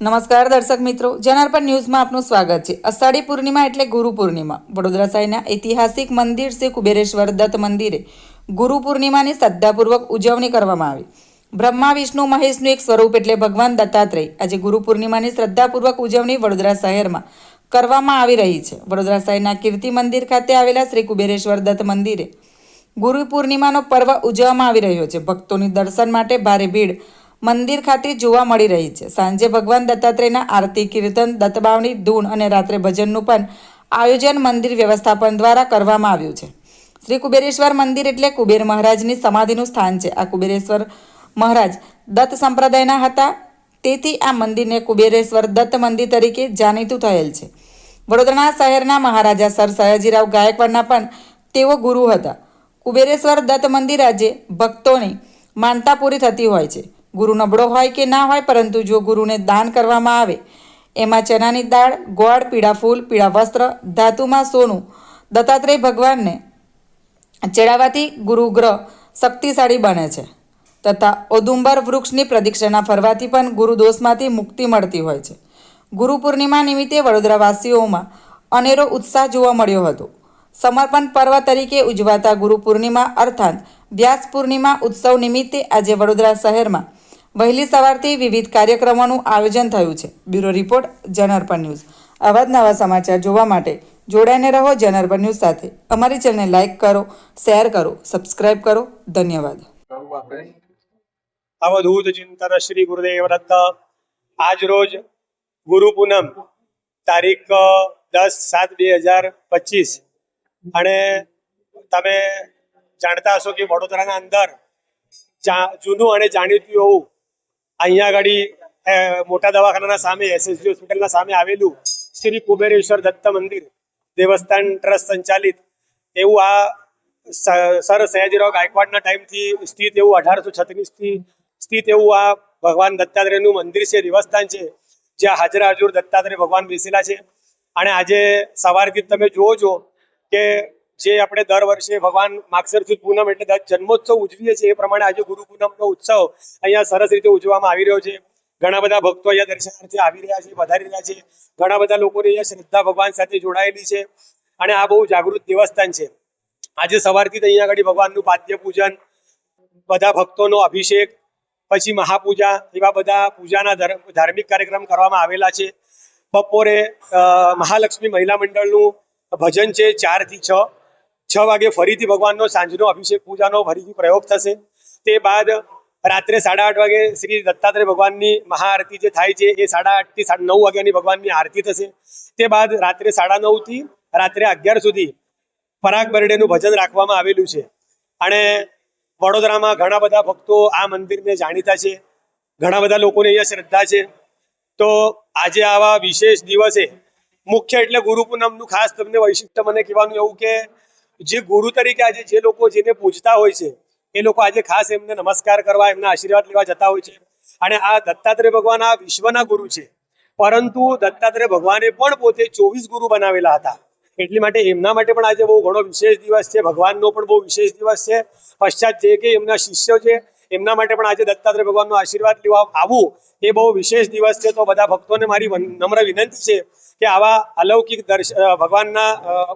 નમસ્કાર દર્શક મિત્રો જનાર્પણ ન્યૂઝમાં આપનું સ્વાગત છે. અષાઢી પૂર્ણિમા એટલે ગુરુ પૂર્ણિમા. વડોદરા શહેરના ઐતિહાસિક મંદિર શ્રી કુબેરેશ્વર દત્ત મંદિરે ગુરુ પૂર્ણિમાની શ્રદ્ધાપૂર્વક ઉજવણી કરવામાં આવી. બ્રહ્મા, વિષ્ણુ, મહેશનું એક સ્વરૂપ એટલે ભગવાન દત્તાત્રેય. આજે ગુરુ પૂર્ણિમાની શ્રદ્ધાપૂર્વક ઉજવણી વડોદરા શહેરમાં કરવામાં આવી રહી છે. વડોદરા શહેરના કીર્તિ મંદિર ખાતે આવેલા શ્રી કુબેરેશ્વર દત્ત મંદિરે ગુરુ પૂર્ણિમાનો પર્વ ઉજવવામાં આવી રહ્યો છે. ભક્તોની દર્શન માટે ભારે ભીડ મંદિર ખાતે જોવા મળી રહી છે. સાંજે ભગવાન દત્તાત્રેયના આરતી કીર્તન દત્તબાવણી ધૂન અને રાત્રે ભજનનું પણ આયોજન મંદિર વ્યવસ્થાપન દ્વારા કરવામાં આવ્યું છે. શ્રી કુબેરેશ્વર મંદિર એટલે કુબેર મહારાજની સમાધિનું સ્થાન છે. આ કુબેરેશ્વર મહારાજ દત્ત સંપ્રદાયના હતા. તેથી આ મંદિરને કુબેરેશ્વર દત્ત મંદિર તરીકે જાણીતું થયેલ છે. વડોદરા શહેરના મહારાજા સર સયાજીરાવ ગાયકવાડના પણ તેઓ ગુરુ હતા. કુબેરેશ્વર દત્ત મંદિર આજે ભક્તોની માનતા પૂરી થતી હોય છે. ગુરુ નબળો હોય કે ના હોય, પરંતુ જો ગુરુને દાન કરવામાં આવે, એમાં ચનાની દાળ, ગોળ, પીળા ફૂલ, પીળા વસ્ત્ર, ધાતુમાં સોનું, દત્તાત્રેય ભગવાનને ચડાવવાથી ગુરુગ્રહ શક્તિશાળી બને છે. તથા ઓદુંબર વૃક્ષની પ્રદક્ષિણા ફરવાથી પણ ગુરુદોષમાંથી મુક્તિ મળતી હોય છે. ગુરુ પૂર્ણિમા નિમિત્તે વડોદરાવાસીઓમાં અનેરો ઉત્સાહ જોવા મળ્યો હતો. સમર્પણ પર્વ તરીકે ઉજવાતા ગુરુ પૂર્ણિમા અર્થાત વ્યાસ પૂર્ણિમા ઉત્સવ નિમિત્તે આજે વડોદરા શહેરમાં વહેલી સવારથી વિવિધ કાર્યક્રમોનું આયોજન થયું છે. બ્યુરો રિપોર્ટ જનરપન ન્યૂઝ. આવા જ નવા સમાચાર જોવા માટે જોડાઈને રહો જનરપન ન્યૂઝ સાથે. અમારી ચેનલને લાઇક કરો, શેર કરો, સબસ્ક્રાઇબ કરો. ધન્યવાદ. અવધૂત ચિંતન શ્રી ગુરુદેવ દત્ત આજ રોજ ગુરુ પૂનમ તારીખ દસ સાત બે હજાર પચીસ. અને તમે જાણતા હશો કે વડોદરાના અંદર જૂનું અને જાણીતું એવું અહીંયા આગળ મોટા દવાખાનાના સામે એસએસજી હોસ્પિટલના સામે આવેલું શ્રી કુબેરેશ્વર દત્ત મંદિર, દેવસ્થાન ટ્રસ્ટ સંચાલિત. એવું આ સર સયાજીરાવ ગાયકવાડના ટાઈમથી સ્થિત એવું અઢારસો છત્રીસથી સ્થિત એવું આ ભગવાન દત્તાત્રેયનું મંદિર છે, દેવસ્થાન છે, જ્યાં હાજરા હજુર દત્તાત્રેય ભગવાન બેસેલા છે. અને આજે સવારથી તમે જુઓ છો કે જે આપણે દર વર્ષે ભગવાન માગસર સુદ પૂનમ એટલે જન્મોત્સવ ઉજવીએ છીએ, એ પ્રમાણે આજે ગુરુ પૂનમનો ઉત્સવ અહીંયા સરસ રીતે ઉજવવામાં આવી રહ્યો છે. ઘણા બધા ભક્તો અહીંયા દર્શનાર્થે આવી રહ્યા છે વધારી રહ્યા છે. ઘણા બધા લોકોની અહીંયા શ્રદ્ધા ભગવાન સાથે જોડાયેલી છે અને આ બહુ જાગૃત દેવસ્થાન છે. આજે સવારથી અહીંયા આગળ ભગવાનનું પાદ્ય પૂજન, બધા ભક્તોનો અભિષેક, પછી મહાપૂજા એવા બધા પૂજાના ધાર્મિક કાર્યક્રમ કરવામાં આવેલા છે. બપોરે મહાલક્ષ્મી મહિલા મંડળનું ભજન છે ચારથી છ. છ વાગે ફરીથી ભગવાનનો સાંજનો અભિષેક પૂજાનો ફરીથી પ્રયોગ થશે. તે બાદ રાત્રે સાડા આઠ વાગે શ્રી દત્તાત્રેય ભગવાનની મહાઆરતી જે થાય છે, એ સાડા આઠથી સાડા નવ વાગ્યાની ભગવાનની આરતી થશે. તે બાદ રાત્રે સાડા નવથી રાત્રે અગિયાર સુધી પરાગ બરડેનું ભજન રાખવામાં આવેલું છે. અને વડોદરામાં ઘણા બધા ભક્તો આ મંદિરને જાણીતા છે. ઘણા બધા લોકોને અહીંયા શ્રદ્ધા છે. તો આજે આવા વિશેષ દિવસે મુખ્ય એટલે ગુરુ પૂનમનું ખાસ તમને વૈશિષ્ટ્ય મને કહેવાનું એવું કે જે ગુરુ તરીકે આજે જે લોકો જેને પૂજતા હોય છે, એ લોકો આજે ખાસ એમને નમસ્કાર કરવા, એમના આશીર્વાદ લેવા જતા હોય છે. અને આ દત્તાત્રેય ભગવાન આ વિશ્વના ગુરુ છે. પરંતુ દત્તાત્રેય ભગવાને પણ પોતે ચોવીસ ગુરુ બનાવેલા હતા. એટલી માટે એમના માટે પણ આજે બહુ ઘણો વિશેષ દિવસ છે. ભગવાનનો પણ બહુ વિશેષ દિવસ છે. પશ્ચાત જે કે એમના શિષ્યો છે, એમના માટે પણ આજે દત્તાત્રેય ભગવાનનો આશીર્વાદ લેવા આવવું એ બહુ વિશેષ દિવસ છે. તો બધા ભક્તોને મારી નમ્ર વિનંતી છે કે આવા અલૌકિક દર્શ ભગવાનના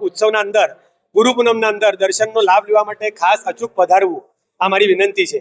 ઉત્સવના અંદર ગુરુ પૂનમના અંદર દર્શનનો લાભ લેવા માટે ખાસ અચૂક પધારવું આ મારી વિનંતી છે.